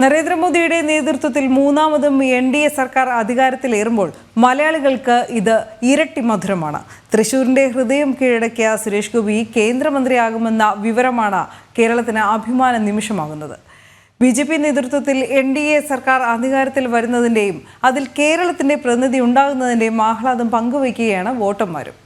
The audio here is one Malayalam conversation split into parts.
നരേന്ദ്രമോദിയുടെ നേതൃത്വത്തിൽ മൂന്നാമതും എൻ ഡി എ സർക്കാർ അധികാരത്തിലേറുമ്പോൾ മലയാളികൾക്ക് ഇത് ഇരട്ടി മധുരമാണ്. തൃശൂരിന്റെ ഹൃദയം കീഴടക്കിയ സുരേഷ് ഗോപി കേന്ദ്രമന്ത്രിയാകുമെന്ന വിവരമാണ് കേരളത്തിന് അഭിമാന നിമിഷമാകുന്നത്. ബി ജെ പി നേതൃത്വത്തിൽ എൻ ഡി എ സർക്കാർ അധികാരത്തിൽ വരുന്നതിന്റെയും അതിൽ കേരളത്തിന്റെ പ്രതിനിധി ഉണ്ടാകുന്നതിന്റെയും ആഹ്ലാദം പങ്കുവയ്ക്കുകയാണ് വോട്ടർമാരും.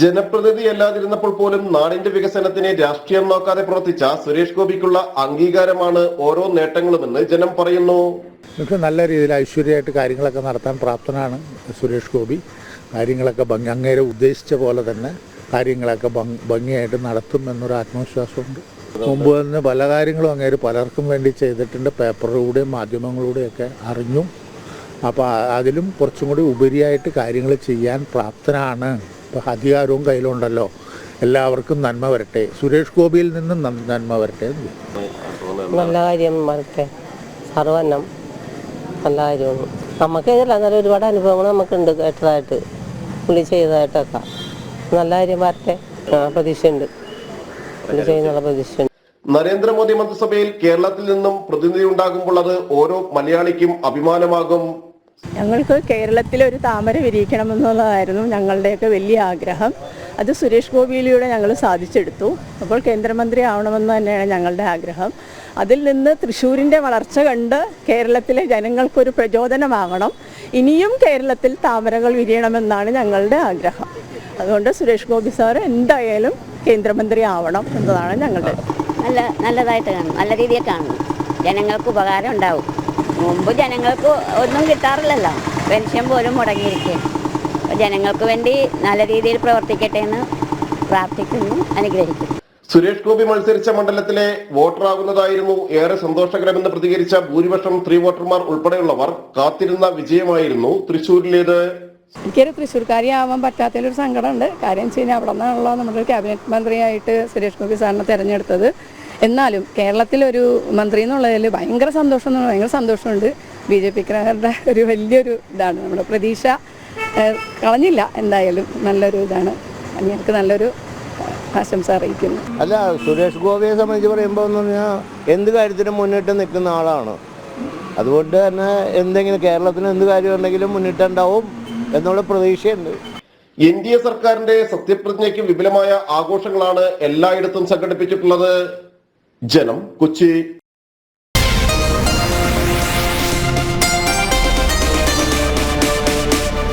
ജനപ്രതിനിധി അല്ലാതിരുന്നപ്പോൾ പോലും നാടിന്റെ വികസനത്തിന് രാഷ്ട്രീയം നോക്കാതെ പ്രവർത്തിച്ച സുരേഷ് ഗോപിക്കുള്ള അംഗീകാരമാണ് ഓരോ നേട്ടങ്ങളുമെന്ന് ജനം പറയുന്നു. പക്ഷെ നല്ല രീതിയിൽ ഐശ്വര്യമായിട്ട് കാര്യങ്ങളൊക്കെ നടത്താൻ പ്രാപ്തനാണ് സുരേഷ് ഗോപി. കാര്യങ്ങളൊക്കെ ഭംഗി അങ്ങേരെ ഉദ്ദേശിച്ച പോലെ തന്നെ കാര്യങ്ങളൊക്കെ ഭംഗിയായിട്ട് നടത്തും എന്നൊരു ആത്മവിശ്വാസമുണ്ട്. മുമ്പ് തന്നെ പല കാര്യങ്ങളും അങ്ങേര് പലർക്കും വേണ്ടി ചെയ്തിട്ടുണ്ട്. പേപ്പറിലൂടെയും മാധ്യമങ്ങളിലൂടെയൊക്കെ അറിഞ്ഞു. അപ്പോൾ അതിലും കുറച്ചും കൂടി ഉപരിയായിട്ട് കാര്യങ്ങൾ ചെയ്യാൻ പ്രാപ്തനാണ്. ഇപ്പോൾ അധികാരവും കയ്യിലുണ്ടല്ലോ. എല്ലാവർക്കും നന്മ വരട്ടെ. സുരേഷ് ഗോപിയിൽ നിന്നും നന്മ- വരട്ടെ. നല്ല കാര്യം വരട്ടെ. സർവന്നം നല്ല കാര്യമാണ്. നമുക്ക് ഇതില്ല എന്നാലും ഒരുപാട് അനുഭവങ്ങൾ നമുക്കുണ്ട് കേട്ടതായിട്ട്. പുള്ളി ചെയ്തതായിട്ടൊക്കെ. നല്ല കാര്യം വരട്ടെ. പ്രതീക്ഷയുണ്ട്. പുള്ളി ചെയ്യുന്നുള്ള പ്രതീക്ഷയുണ്ട്. നരേന്ദ്രമോദി മന്ത്രിസഭയിൽ കേരളത്തിൽ നിന്നും പ്രതിനിധി ഉണ്ടാകുമ്പോൾ അത് ഓരോ മലയാളിക്കും അഭിമാനമാകും. ഞങ്ങൾക്ക് കേരളത്തിൽ ഒരു താമര വിരിയിക്കണമെന്നുള്ളതായിരുന്നു ഞങ്ങളുടെയൊക്കെ വലിയ ആഗ്രഹം. അത് സുരേഷ് ഗോപിയിലൂടെ ഞങ്ങൾ സാധിച്ചെടുത്തു. അപ്പോൾ കേന്ദ്രമന്ത്രി ആവണമെന്ന് തന്നെയാണ് ഞങ്ങളുടെ ആഗ്രഹം. അതിൽ നിന്ന് തൃശ്ശൂരിന്റെ വളർച്ച കണ്ട് കേരളത്തിലെ ജനങ്ങൾക്കൊരു പ്രചോദനമാകണം ഇനിയും കേരളത്തിൽ താമരകൾ വിരിയണമെന്നാണ് ഞങ്ങളുടെ ആഗ്രഹം. അതുകൊണ്ട് സുരേഷ് ഗോപി സാർ എന്തായാലും കേന്ദ്രമന്ത്രി ആവണം എന്നതാണ് ഞങ്ങളുടെ നല്ല നല്ലതായിട്ട് കാണും. നല്ല രീതിയിൽ കാണും. ജനങ്ങൾക്ക് ഉപകാരം ഉണ്ടാവും. മുമ്പ് ജനങ്ങൾക്ക് ഒന്നും കിട്ടാറില്ലല്ലോ. പെൻഷൻ പോലും മുടങ്ങിയിരിക്കും. അപ്പോൾ ജനങ്ങൾക്ക് വേണ്ടി നല്ല രീതിയിൽ പ്രവർത്തിക്കട്ടെ എന്ന് പ്രാർത്ഥിക്കുന്നു അനുഗ്രഹിക്കുന്നു. സുരേഷ് ഗോപി മത്സരിച്ച മണ്ഡലത്തിലെ വോട്ടറാകുന്നതായിരുന്നു ഏറെ സന്തോഷകരമെന്ന് പ്രതികരിച്ച ഭൂരിപക്ഷം സ്ത്രീ വോട്ടർമാർ ഉൾപ്പെടെയുള്ളവർ. കാത്തിരുന്ന വിജയമായിരുന്നു തൃശൂരിലേത് എനിക്കൊരു തൃശ്ശൂർക്കാരിയാവാൻ പറ്റാത്തതിലൊരു സങ്കടമുണ്ട്. കാര്യം വെച്ച് കഴിഞ്ഞാൽ അവിടെ നിന്നാണല്ലോ നമ്മുടെ ക്യാബിനറ്റ് മന്ത്രിയായിട്ട് സുരേഷ് ഗോപി സാറിനെ തിരഞ്ഞെടുത്തത്. എന്നാലും കേരളത്തിലൊരു മന്ത്രി എന്നുള്ളതിൽ ഭയങ്കര സന്തോഷം എന്ന് ഭയങ്കര സന്തോഷമുണ്ട്. ബി ജെ പിക്കാരുടെ ഒരു വലിയൊരു ഇതാണ്. നമ്മുടെ പ്രതീക്ഷ കളഞ്ഞില്ല എന്തായാലും നല്ലൊരു ഇതാണ്. ഞങ്ങൾക്ക് നല്ലൊരു ആശംസ അറിയിക്കുന്നു. അല്ല സുരേഷ് ഗോപിയെ സംബന്ധിച്ച് പറയുമ്പോൾ എന്ന് പറഞ്ഞാൽ എന്ത് കാര്യത്തിനും മുന്നിട്ട് നിൽക്കുന്ന ആളാണ്. അതുകൊണ്ട് തന്നെ എന്തെങ്കിലും കേരളത്തിന് എന്ത് കാര്യം ഉണ്ടെങ്കിലും മുന്നിട്ടുണ്ടാവും എന്നുള്ള പ്രതീക്ഷയുണ്ട്. എൻ ഡി എ സർക്കാരിന്റെ സത്യപ്രതിജ്ഞയ്ക്ക് വിപുലമായ ആഘോഷങ്ങളാണ് എല്ലായിടത്തും സംഘടിപ്പിച്ചിട്ടുള്ളത്. ജനം കൊച്ചി